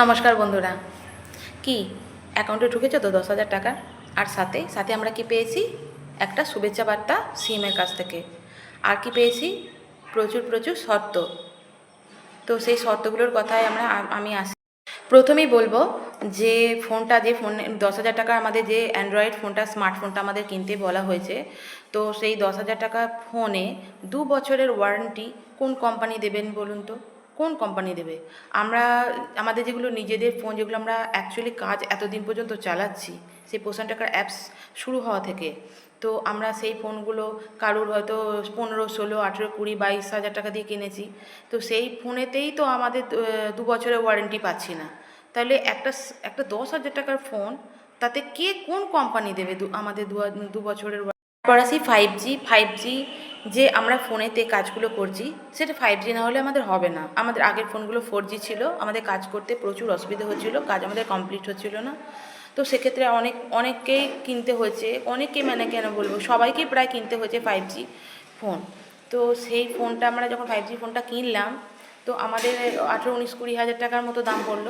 নমস্কার বন্ধুরা। কি অ্যাকাউন্টে ঢুকেছে তো দশ হাজার টাকা? আর সাথে সাথে আমরা কি পেয়েছি? একটা শুভেচ্ছা বার্তা সিএমের কাছ থেকে। আর কি পেয়েছি? প্রচুর প্রচুর শর্ত। তো সেই শর্তগুলোর কথায় আমরা আমি আসি। প্রথমেই বলব যে ফোনটা, যে ফোন, দশ হাজার টাকা আমাদের যে অ্যান্ড্রয়েড ফোনটা, স্মার্টফোনটা আমাদের কিনতে বলা হয়েছে, তো সেই দশ হাজার টাকা ফোনে দু বছরের ওয়ারেন্টি কোন কোম্পানি দেবেন বলুন তো? কোন কোম্পানি দেবে? আমরা, আমাদের যেগুলো নিজেদের ফোন যেগুলো আমরা অ্যাকচুয়ালি কাজ এতদিন পর্যন্ত চালাচ্ছি, সেই পোষণ টাকার অ্যাপস শুরু হওয়া থেকে। তো আমরা সেই ফোনগুলো কারোর হয়তো পনেরো, ষোলো, আঠেরো, কুড়ি, বাইশ হাজার টাকা দিয়ে কিনেছি। তো সেই ফোনেতেই তো আমাদের দু বছরের ওয়ারেন্টি পাচ্ছি না। তাহলে একটা একটা দশ হাজার টাকার ফোন তাতে কে কোন কোম্পানি দেবে আমাদের দু বছরের তারপর আসি ফাইভ জি ফাইভ জি যে আমরা ফোনেতে কাজগুলো করছি, সেটা ফাইভ জি না হলে আমাদের হবে না। আমাদের আগের ফোনগুলো ফোর জি ছিল, আমাদের কাজ করতে প্রচুর অসুবিধা হচ্ছিল, কাজ আমাদের কমপ্লিট হচ্ছিল না। তো সেক্ষেত্রে অনেক, অনেককেই কিনতে হয়েছে অনেকে মানে কেন বলব, সবাইকেই প্রায় কিনতে হয়েছে ফাইভ জি ফোন। তো সেই ফোনটা আমরা যখন ফাইভ জি ফোনটা কিনলাম, তো আমাদের আঠেরো উনিশ কুড়ি হাজার টাকার মতো দাম পড়ল।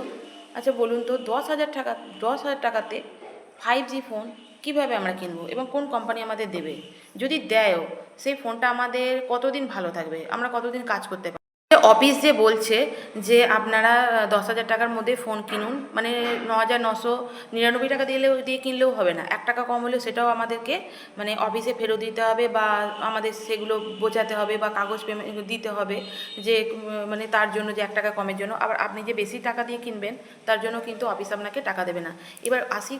আচ্ছা বলুন তো, দশ হাজার টাকা, দশ হাজার টাকাতে ফাইভ জি ফোন কীভাবে আমরা কিনবো এবং কোন কোম্পানি আমাদের দেবে? যদি দেয়ও, সেই ফোনটা আমাদের কতদিন ভালো থাকবে? আমরা কতদিন কাজ করতে পারি অফিস যে বলছে যে আপনারা দশ হাজার টাকার মধ্যে ফোন কিনুন মানে ন হাজার নশো নিরানব্বই টাকা দিলেও দিয়ে কিনলেও হবে না। এক টাকা কম হলেও সেটাও আমাদেরকে মানে অফিসে ফেরত দিতে হবে বা আমাদের সেগুলো বোঝাতে হবে বা কাগজ পেমেন্ট দিতে হবে যে মানে তার জন্য যে এক টাকা কমের জন্য। আবার আপনি যে বেশি টাকা দিয়ে কিনবেন, তার জন্য কিন্তু অফিস আপনাকে টাকা দেবে না। এবার আসি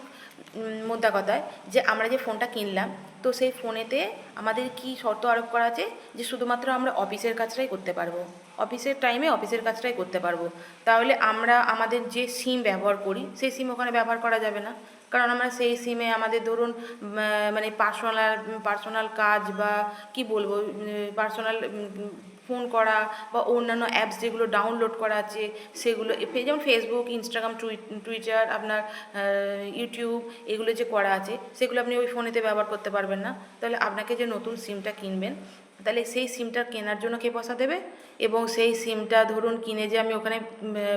মোদ্দা কথায় যে আমরা যে ফোনটা কিনলাম, তো সেই ফোনেতে আমাদের কি শর্ত আরোপ করা আছে? যে শুধুমাত্র আমরা অফিসের কাজটাই করতে পারব। অফিসের টাইমে অফিসের কাজটাই করতে পারব। তাহলে আমরা আমাদের যে সিম ব্যবহার করি, সেই সিম ওখানে ব্যবহার করা যাবে না। কারণ আমরা সেই সিমে আমাদের ধরুন মানে পার্সোনাল পার্সোনাল কাজ বা কি বলব পার্সোনাল ফোন করা বা অন্যান্য অ্যাপস যেগুলো ডাউনলোড করা আছে, সেগুলো যেমন ফেসবুক ইনস্টাগ্রাম টুইটার আপনার ইউটিউব এগুলো যে করা আছে, সেগুলো আপনি ওই ফোনেতে ব্যবহার করতে পারবেন না। তাহলে আপনাকে যে নতুন সিমটা কিনবেন তাহলে সেই সিমটা কেনার জন্য কে পয়সা দেবে? এবং সেই সিমটা ধরুন কিনে যে আমি ওখানে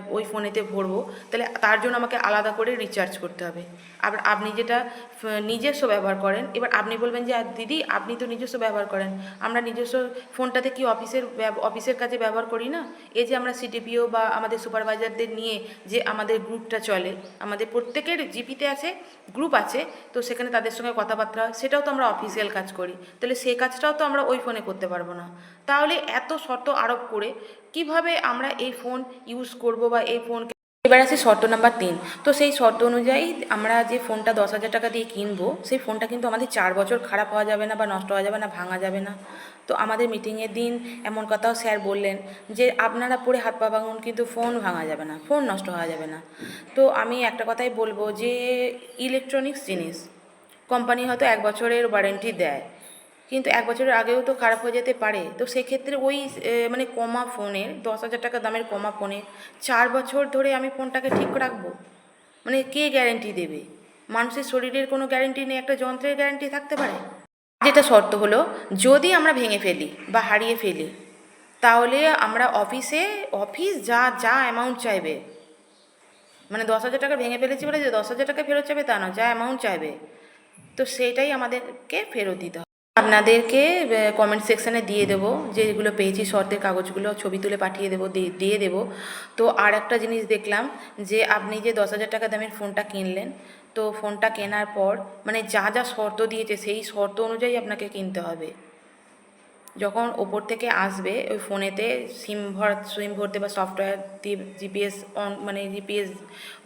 ওই ফোনেতে ভরবো, তাহলে তার জন্য আমাকে আলাদা করে রিচার্জ করতে হবে। আবার আপনি যেটা নিজস্ব ব্যবহার করেন, এবার আপনি বলবেন যে, "আর দিদি, আপনি তো নিজস্ব ব্যবহার করেন। আমরা নিজস্ব ফোনটাতে কি অফিসের অফিসের কাজে ব্যবহার করি না? এই যে আমরা সিটিপিও বা আমাদের সুপারভাইজারদের নিয়ে যে আমাদের গ্রুপটা চলে, আমাদের প্রত্যেকের জিপিতে আছে, গ্রুপ আছে, তো সেখানে তাদের সঙ্গে কথাবার্তা সেটাও তো আমরা অফিসিয়াল কাজ করি। তাহলে সেই কাজটাও তো আমরা ওই ফোনে করতে পারব না। তাহলে এত শর্ত আরোপ করে কীভাবে আমরা এই ফোন ইউজ করব বা এই ফোন এবার আছে শর্ত নাম্বার তিন। তো সেই শর্ত অনুযায়ী আমরা যে ফোনটা দশ হাজার টাকা দিয়ে কিনবো, সেই ফোনটা কিন্তু আমাদের চার বছর খারাপ হওয়া যাবে না বা নষ্ট হওয়া যাবে না, ভাঙা যাবে না। তো আমাদের মিটিংয়ের দিন এমন কথাও স্যার বললেন যে, আপনারা পরে হাত পা ভাঙুন, কিন্তু ফোন ভাঙা যাবে না ফোন নষ্ট হওয়া যাবে না। তো আমি একটা কথাই বলব যে ইলেকট্রনিক্স জিনিস কোম্পানি হয়তো এক বছরের ওয়ারেন্টি দেয়। কিন্তু এক বছরের আগেও তো খারাপ হয়ে যেতে পারে। তো সেক্ষেত্রে ওই মানে কমা ফোনের, দশ হাজার টাকা দামের কমা ফোনে চার বছর ধরে আমি ফোনটাকে ঠিক রাখব? মানে কে গ্যারেন্টি দেবে? মানুষের শরীরের কোনো গ্যারেন্টি নেই, একটা যন্ত্রের গ্যারেন্টি থাকতে পারে? যেটা শর্ত হলো, যদি আমরা ভেঙে ফেলি বা হারিয়ে ফেলি, তাহলে আমরা অফিসে, অফিস যা যা অ্যামাউন্ট চাইবে। মানে দশ হাজার টাকা ভেঙে ফেলেছি বলে যে দশ হাজার টাকা ফেরত চাইবে তা না যা অ্যামাউন্ট চাইবে। তো সেটাই আমাদেরকে ফেরত দিতে হবে। আপনাদেরকে কমেন্ট সেকশানে দিয়ে দেবো, যেগুলো পেয়েছি, শর্তের কাগজগুলো, ছবি তুলে পাঠিয়ে দেবো, দিয়ে দেবো। তো আর একটা জিনিস দেখলাম, যে আপনি যে দশ হাজার টাকা দামের ফোনটা কিনলেন, তো ফোনটা কেনার পর মানে যা যা শর্ত দিয়েছে, সেই শর্ত অনুযায়ী আপনাকে কিনতে হবে। যখন ওপর থেকে আসবে, ওই ফোনেতে সিম ভর সিম ভরতে বা সফটওয়্যার দিয়ে জিপিএস অন মানে জিপিএস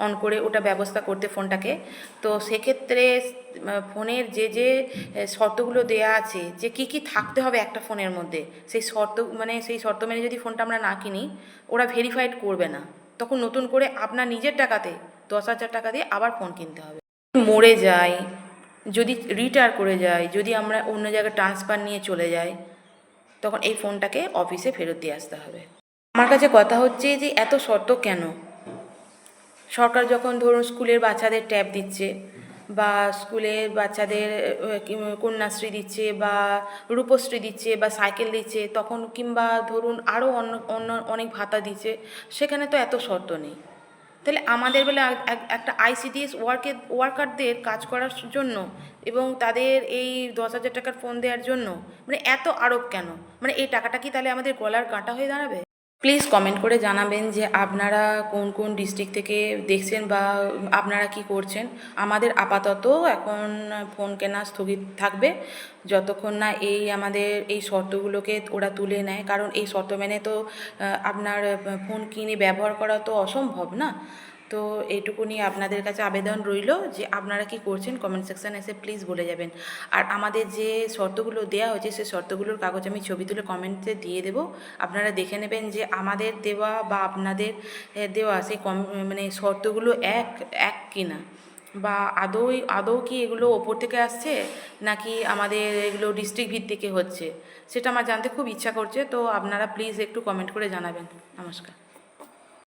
অন করে ওটা ব্যবস্থা করতে ফোনটাকে। তো সেক্ষেত্রে ফোনের যে যে শর্তগুলো দেয়া আছে, যে কি কি থাকতে হবে একটা ফোনের মধ্যে, সেই শর্ত মানে সেই শর্ত মেনে যদি ফোনটা আমরা না কিনি, ওরা ভেরিফাইড করবে না। তখন নতুন করে আপনার নিজের টাকাতে, দশ হাজার টাকা দিয়ে আবার ফোন কিনতে হবে। মরে যায় যদি রিটায়ার করে যায় যদি আমরা অন্য জায়গায় ট্রান্সফার নিয়ে চলে যাই তখন এই ফোনটাকে অফিসে ফেরত দিয়ে আসতে হবে। আমার কাছে কথা হচ্ছে যে, এত শর্ত কেন? সরকার যখন ধরুন স্কুলের বাচ্চাদের ট্যাব দিচ্ছে বা স্কুলের বাচ্চাদের কন্যাশ্রী দিচ্ছে বা রূপশ্রী দিচ্ছে বা সাইকেল দিচ্ছে, তখন কিংবা ধরুন আরও অন্য অন্য অনেক ভাতা দিচ্ছে, সেখানে তো এত শর্ত নেই। তাহলে আমাদের বেলা এক- এক- একটা আইসিডিএস ওয়ার্কের ওয়ার্কারদের কাজ করার জন্য এবং তাদের এই দশ হাজার টাকার ফোন দেওয়ার জন্য মানে এত আরোপ কেন? মানে এই টাকাটা কি তাহলে আমাদের গলার কাঁটা হয়ে দাঁড়াবে? প্লিজ কমেন্ট করে জানাবেন যে আপনারা কোন কোন ডিস্ট্রিক্ট থেকে দেখছেন বা আপনারা কি করছেন। আমাদের আপাতত এখন ফোন কেনা স্থগিত থাকবে। যতক্ষণ না এই আমাদের এই শর্তগুলোকে ওরা তুলে নেয়, কারণ এই শর্ত মেনে তো আপনার ফোন কিনে ব্যবহার করা তো অসম্ভব না। তো এইটুকু নিয়ে আপনাদের কাছে আবেদন রইল যে আপনারা কি করছেন কমেন্ট সেকশানে এসে প্লিজ বলে যাবেন। আর আমাদের যে শর্তগুলো দেওয়া হয়েছে সেই শর্তগুলোর কাগজ আমি ছবি তুলে কমেন্টে দিয়ে দেবো। আপনারা দেখে নেবেন যে আমাদের দেওয়া বা আপনাদের দেওয়া সেই কম মানে শর্তগুলো এক এক কিনা? বা আদৌ আদৌ কি এগুলো ওপর থেকে আসছে নাকি আমাদের এগুলো ডিস্ট্রিক্ট ভিত্তিকে হচ্ছে? সেটা আমার জানতে খুব ইচ্ছা করছে, তো আপনারা প্লিজ একটু কমেন্ট করে জানাবেন। নমস্কার।